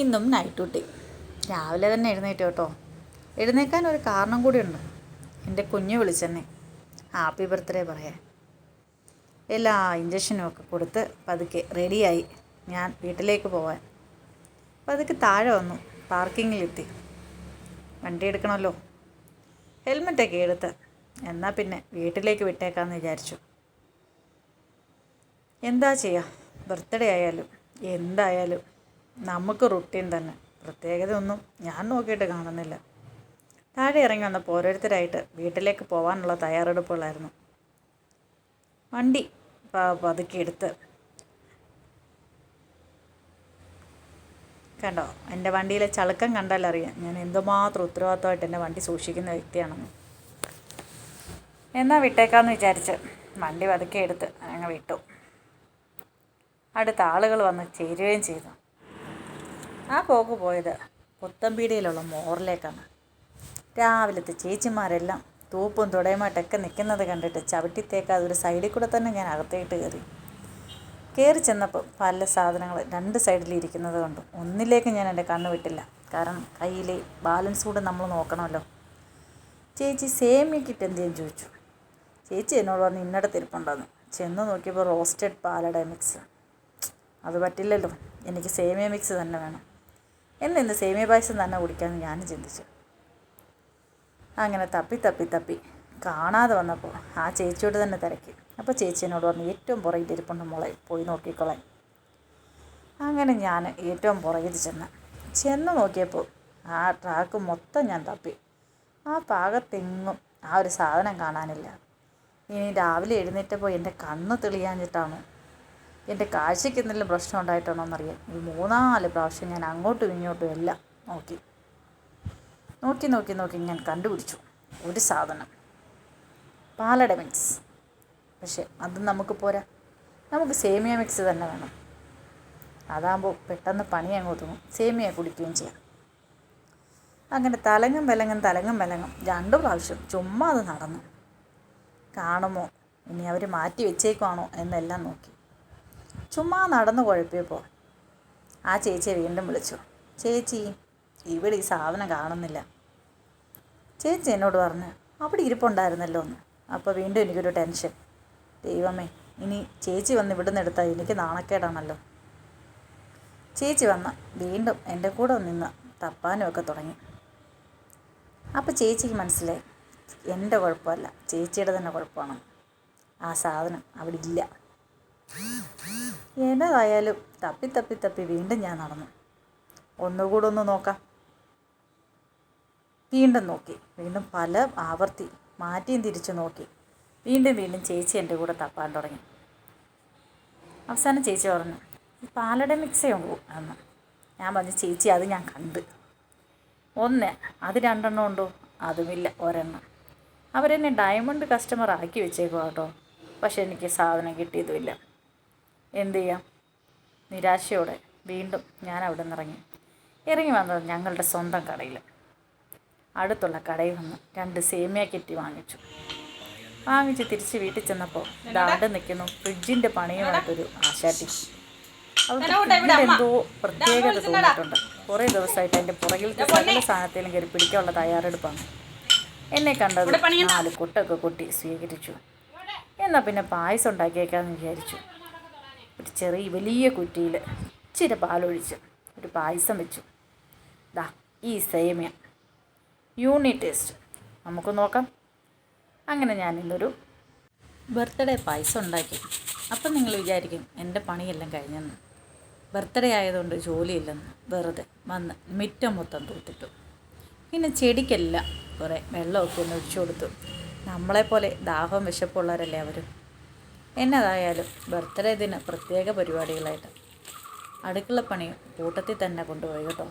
ഇന്നും night duty രാവിലെ തന്നെ എഴുന്നേറ്റ് കേട്ടോ. എഴുന്നേക്കാൻ ഒരു കാരണം കൂടിയുണ്ട്. എന്റെ കുഞ്ഞ് വിളിച്ചെന്നെ. ഹാപ്പി ബർത്ത്ഡേ പറയാൻ. എല്ലാ ഇഞ്ചക്ഷനും ഒക്കെ കൊടുത്ത് പതുക്കെ റെഡിയായി ഞാൻ വീട്ടിലേക്ക് പോവാൻ. പതുക്കെ താഴെ വന്നു. പാർക്കിങ്ങിലെത്തി വണ്ടി എടുക്കണമല്ലോ. ഹെൽമെറ്റൊക്കെ എടുത്ത്. എന്നാൽ പിന്നെ വീട്ടിലേക്ക് വിട്ടേക്കാമെന്ന് വിചാരിച്ചു. എന്താ ചെയ്യുക ബർത്ത്ഡേ ആയാലും എന്തായാലും നമുക്ക് റുട്ടീൻ തന്നെ. പ്രത്യേകത ഒന്നും ഞാൻ നോക്കിയിട്ട് കാണുന്നില്ല. താഴെ ഇറങ്ങി വന്നപ്പോൾ ഓരോരുത്തരായിട്ട് വീട്ടിലേക്ക് പോകാനുള്ള തയ്യാറെടുപ്പുകളായിരുന്നു. വണ്ടി പതുക്കി എടുത്ത് കണ്ടോ? എന്റെ വണ്ടിയിലെ ചളുക്കം കണ്ടാൽ അറിയാം. ഞാൻ എന്തുമാത്രം ഉത്തരവാദിത്തമായിട്ട് എന്റെ വണ്ടി സൂക്ഷിക്കുന്ന വ്യക്തിയാണെന്ന്. എന്നാൽ വിട്ടേക്കാമെന്ന് വിചാരിച്ച് വണ്ടി പതുക്കെ എടുത്ത് അങ്ങ് വിട്ടു. അടുത്ത ആളുകൾ വന്ന് ചേരുകയും ചെയ്തു. ആ പോക്ക് പോയത്. പുത്തമ്പീടിയിലുള്ള മോറിലേക്കാണ്. രാവിലത്തെ ചേച്ചിമാരെല്ലാം തൂപ്പും തുടയുമായിട്ടൊക്കെ നിൽക്കുന്നത് കണ്ടിട്ട് ചവിട്ടിത്തേക്കാതെ ഒരു സൈഡിൽ കൂടെ തന്നെ ഞാൻ അകത്തേട്ട് കയറി. കയറി ചെന്നപ്പോൾ പല സാധനങ്ങൾ രണ്ട് സൈഡിൽ ഇരിക്കുന്നത് കണ്ടു. ഒന്നിലേക്ക് ഞാൻ എന്റെ കണ്ണ് വിട്ടില്ല. കാരണം കയ്യിലെ ബാലൻസ് കൂടെ നമ്മൾ നോക്കണമല്ലോ. ചേച്ചി സേമിയ എന്ത് ചെയ്യാൻ ചോദിച്ചു? ചേച്ചി എന്നോട് പറഞ്ഞു ഇന്നടത്ത് ഇരിപ്പുണ്ടെന്ന് ചെന്ന് നോക്കിയപ്പോൾ റോസ്റ്റഡ് പാലട മിക്സ് അത് പറ്റില്ലല്ലോ. എനിക്ക് സേമിയ മിക്സ് തന്നെ വേണം. എന്ന് ഇന്ന് സേമിയ പായസം തന്നെ കുടിക്കാമെന്ന് ഞാൻ ചിന്തിച്ചു. അങ്ങനെ തപ്പി തപ്പി തപ്പി. കാണാതെ വന്നപ്പോൾ ആ ചേച്ചിയോട് തന്നെ തിരക്കി. അപ്പോൾ ചേച്ചി പറഞ്ഞു ഏറ്റവും പുറകിൽ ഇരിപ്പുണ്ട് മോളെ പോയി നോക്കിക്കോളാൻ അങ്ങനെ ഞാൻ ഏറ്റവും പുറകിൽ ചെന്ന് ചെന്ന് നോക്കിയപ്പോൾ ആ ട്രാക്ക് മൊത്തം ഞാൻ തപ്പി. ആ പാകത്തെങ്ങും ആ ഒരു സാധനം കാണാനില്ല. ഇനി രാവിലെ എഴുന്നേറ്റപ്പോൾ എന്റെ കണ്ണ് തെളിയാഞ്ഞിട്ടാണോ എന്റെ കാഴ്ചയ്ക്ക് എന്തെങ്കിലും പ്രശ്നം ഉണ്ടായിട്ടാണോ എന്നറിയാൻ. ഈ മൂന്നാൽ പ്രാവശ്യം ഞാൻ അങ്ങോട്ടും ഇങ്ങോട്ടും എല്ലാം നോക്കി. നോക്കി നോക്കി നോക്കി ഞാൻ കണ്ടുപിടിച്ചു. ഒരു സാധനം. പാലട മിക്സ്. പക്ഷേ അത് നമുക്ക് പോരാ. നമുക്ക് സേമിയ മിക്സ് തന്നെ വേണം. അതാകുമ്പോൾ പെട്ടെന്ന് പണി അങ്ങ് ഒതുങ്ങും. സേമിയ കുടിക്കുകയും ചെയ്യാം. അങ്ങനെ തലങ്ങും വിലങ്ങും തലങ്ങും വിലങ്ങും രണ്ടു പ്രാവശ്യം ചുമ്മാ അത് നടന്നു. കാണുമോ? ഇനി അവർ മാറ്റി വെച്ചേക്കുവാണോ? എന്നെല്ലാം നോക്കി. ചുമ്മാ നടന്നു കുഴപ്പിയപ്പോൾ ആ ചേച്ചിയെ വീണ്ടും വിളിച്ചു. ചേച്ചി ഇവിടെ ഈ സാധനം കാണുന്നില്ല. ചേച്ചി എന്നോട് പറഞ്ഞു അവിടെ ഇരിപ്പുണ്ടായിരുന്നല്ലോ എന്ന്. അപ്പോൾ വീണ്ടും എനിക്കൊരു ടെൻഷൻ. ദൈവമേ ഇനി ചേച്ചി വന്ന് ഇവിടുന്ന് എടുത്താൽ എനിക്ക് നാണക്കേടാണല്ലോ. ചേച്ചി വന്ന് വീണ്ടും എന്റെ കൂടെ നിന്ന് തപ്പാനും ഒക്കെ തുടങ്ങി. അപ്പോൾ ചേച്ചിക്ക് മനസ്സിലായി എന്റെ കുഴപ്പമല്ല ചേച്ചിയുടെ തന്നെ കുഴപ്പമാണ്. ആ സാധനം അവിടെ ഇല്ല. എന്നതായാലും തപ്പി തപ്പി തപ്പി വീണ്ടും ഞാൻ നടന്നു. ഒന്നുകൂടെ ഒന്ന് നോക്കാം. വീണ്ടും നോക്കി. വീണ്ടും പല ആവർത്തി മാറ്റിയും തിരിച്ചു നോക്കി. വീണ്ടും വീണ്ടും ചേച്ചി എന്റെ കൂടെ തപ്പാൻ തുടങ്ങി. അവസാനം ചേച്ചി പറഞ്ഞു "ഈ പാലട മിക്സേ ഉള്ളൂ എന്ന്. ഞാൻ പറഞ്ഞു ചേച്ചി അത് ഞാൻ കണ്ട്. ഒന്ന് അത് രണ്ടെണ്ണം ഉണ്ടോ? അതുമില്ല ഒരെണ്ണം. അവരെന്നെ ഡയമണ്ട് കസ്റ്റമർ ആക്കി വെച്ചേക്കുക കേട്ടോ പക്ഷെ എനിക്ക് സാധനം കിട്ടിയതുമില്ല. എന്ത് ചെയ്യാം നിരാശയോടെ വീണ്ടും ഞാൻ അവിടെ നിന്ന് ഇറങ്ങി. ഇറങ്ങി വന്നത് ഞങ്ങളുടെ സ്വന്തം കടയിൽ അടുത്തുള്ള കടയിൽ നിന്ന് രണ്ട് സേമിയ കിറ്റ് വാങ്ങിച്ചു. വാങ്ങിച്ച് തിരിച്ച് വീട്ടിൽ ചെന്നപ്പോൾ ദാണ്ട് നിൽക്കുന്നു ഫ്രിഡ്ജിന്റെ പണിയുമായിട്ടൊരു ആശാട്ടി എന്തോ പ്രത്യേകത തോന്നിയിട്ടുണ്ട്. കുറേ ദിവസമായിട്ട് എന്റെ പുറകിലത്തെ സകല സാധനത്തിലും കയറി പിടിക്കാനുള്ള തയ്യാറെടുപ്പാണ്. എന്നെ കണ്ടത് നാല് കൊട്ടൊക്കെ കൊട്ടി സ്വീകരിച്ചു. എന്നാൽ പിന്നെ പായസം ഉണ്ടാക്കിയേക്കാമെന്ന് വിചാരിച്ചു. ഒരു ചെറിയ വലിയ കുറ്റിയിൽ ഇച്ചിരി പാലൊഴിച്ച് ഒരു പായസം വെച്ചു. ദാ ഈ സേമിയ. Unit taste. നമുക്ക് നോക്കാം. അങ്ങനെ ഞാൻ ഇന്നൊരു ബർത്ത്ഡേ പായസം ഉണ്ടാക്കി. അപ്പം നിങ്ങൾ വിചാരിക്കും എന്റെ പണിയെല്ലാം കഴിഞ്ഞെന്ന്. ബർത്ത്ഡേ ആയതുകൊണ്ട് ജോലിയില്ലെന്ന്. വെറുതെ വന്ന് മിറ്റം മൊത്തം തൂത്തിട്ടു. പിന്നെ ചെടിക്കെല്ലാം കുറേ വെള്ളമൊക്കെ ഒന്ന് ഒഴിച്ചു കൊടുത്തു. നമ്മളെപ്പോലെ ദാഹം വിശപ്പുള്ളവരല്ലേ അവർ എന്നതായാലും ബർത്ത്ഡേ ദിന പ്രത്യേക പരിപാടികളായിട്ട് പണി കൂട്ടത്തിൽ തന്നെ കൊണ്ടുപോയി കേട്ടോ.